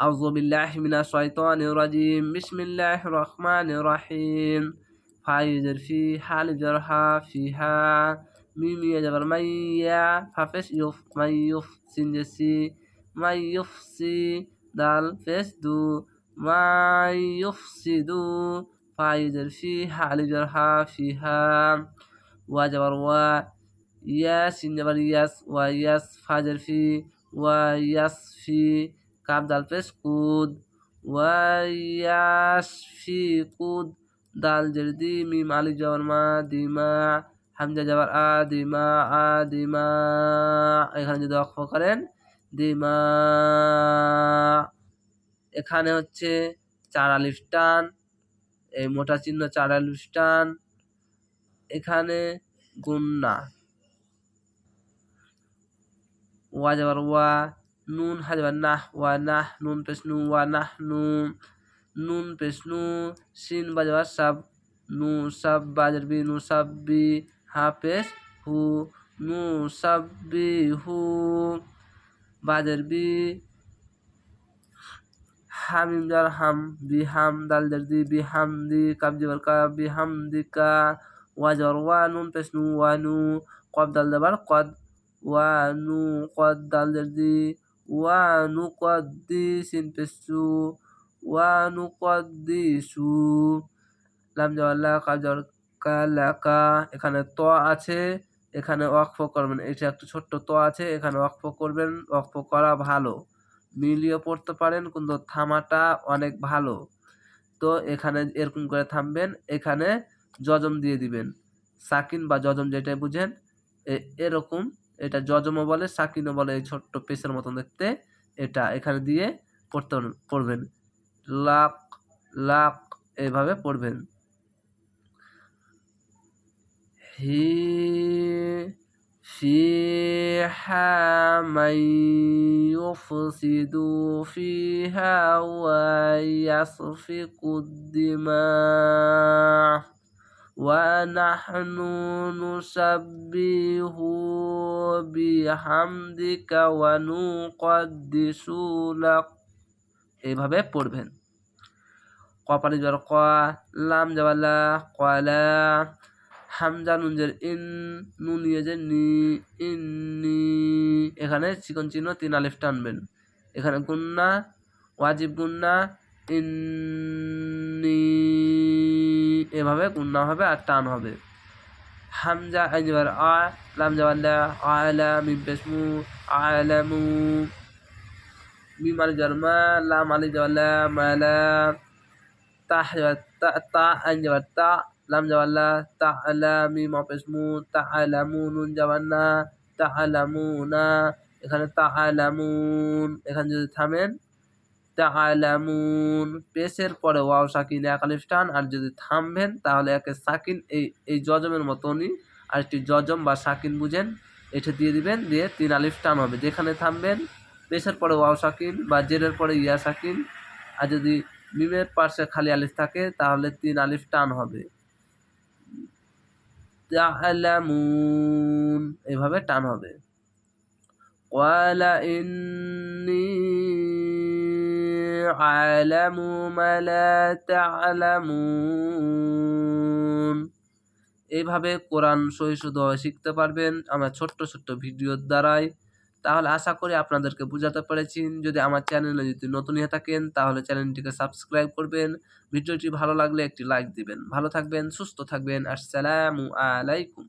أعوذ بالله من الشيطان الرجيم. بسم الله الرحمن الرحيم. فايدر في حال جرها فيها. ميم يجبر من يا ففش يف من يف سنجسي من يفسي دال فسدو من يفسدو فايدر في حال جرها فيها. وجبر و ياس جبر ياس وياس فاجر في وياس في. Cup দাল পেশ কুদ ওয়া ইয়াস ফি কুদ, দাল জের দি মিম, আলিফ যাবার মা দিমা হামজা যাবার আ দিমা আ দিমা এখানে যদি অক্ষ করেন দিমা এখানে হচ্ছে চার আলিফ টান, এই মোটা চিহ্ন চার আলিফ টান। এখানে গুন্না ওয়া যাবার ওয়া নুন হাজাবার নাহ ওয়া নাহ নুন পেশ নু ওয়া নাহ নু নুন পেশ নু সিন বাজাবার সাব নু সাব বাজার বি নু সাব বি হা পেশ হু নু সাব বি হু বাজার বি হামিম জার হাম বি হাম দাল জার দি বি হাম দি কাব জাবার কা বি হাম দি কা ওয়া জার ওয়া নুন পেশ নু ওয়া নু কব দাল জাবার কদ ওয়া নু কদ দাল জার দি নু কদ দি সু লাম জাবার লা কাব জাবার কা লা কা এখানে ত আছে, এখানে ওয়াকফ করবেন। এটা একটু ছোট্ট ত আছে, এখানে ওয়াকফ করবেন। ওয়াকফ করা ভালো। মিলিয়ে পড়তে পারেন, কিন্তু থামাটা অনেক ভালো। তো এখানে এরকম করে থামবেন। এখানে জজম দিয়ে দিবেন। সাকিন বা জজম যেটাই বুঝেন এরকম এটা জজমও বলে সাকিনও বলে এই ছোট্ট পেসের মতন দেখতে এটা এখানে দিয়ে পড়তে পড়বেন লাক লাক এইভাবে পড়বেন হি فيها من يفسد فيها ويسفك الدماء ونحن نسبح بحمدك ونقدس لك এইভাবে পড়বেন কপালি জ্বর ক লাম যাওয়ালা কয়লা হামজা নুনজের ইন নুন যে নি ইন্নি এখানে চিকন চিহ্ন তিন আলিফ টানবেন এখানে গুন্না ওয়াজিব গুন্না ইন্নি এভাবে গুন্না হবে আর টান হবে। হামজা আইনবার আ, লাম জাওয়াল্লা আলা মিম পেসমু আলামু মিম আলি জারমা লাম আলি জাওয়াল্লা মালা তাহ তা আইনবার তা লাম জাওয়াল্লা তাআলা মিম অপেসমু তাআলামু নুন জাওয়ান্না তাআলামুনা এখানে তাআলামুন এখানে যদি থামেন তাআলামুন পেশের পরে ওয়াও সাকিন এক আলিফ টান, আর যদি থামবেন, তাহলে একে সাকিন, এই এই জজমের মতনই আর একটি জজম বা সাকিন বুঝেন। এটা দিয়ে দিবেন, দিয়ে তিন আলিফ টান হবে। যেখানে থামবেন, পেশের পরে ওয়াও সাকিন বা জেরের পরে ইয়া সাকিন। আর যদি মিমের পাশে খালি আলিফ থাকে, তাহলে তিন আলিফ টান হবে। এভাবে টান হবে। ওয়ালা ইন্নি আলামু মা লা তা'লামুন এইভাবে কোরআন সহি শুদ্ধ শিখতে পারবেন আমার ছোট্ট ছোট্ট ভিডিওর দ্বারাই। তাহলে আশা করি আপনাদেরকে বুঝাতে পেরেছি। যদি আমার চ্যানেলে যদি নতুন হয়ে থাকেন, তাহলে চ্যানেলটিকে সাবস্ক্রাইব করবেন। ভিডিওটি ভালো লাগলে একটি লাইক দিবেন। ভালো থাকবেন, সুস্থ থাকবেন। আসসালামু আলাইকুম।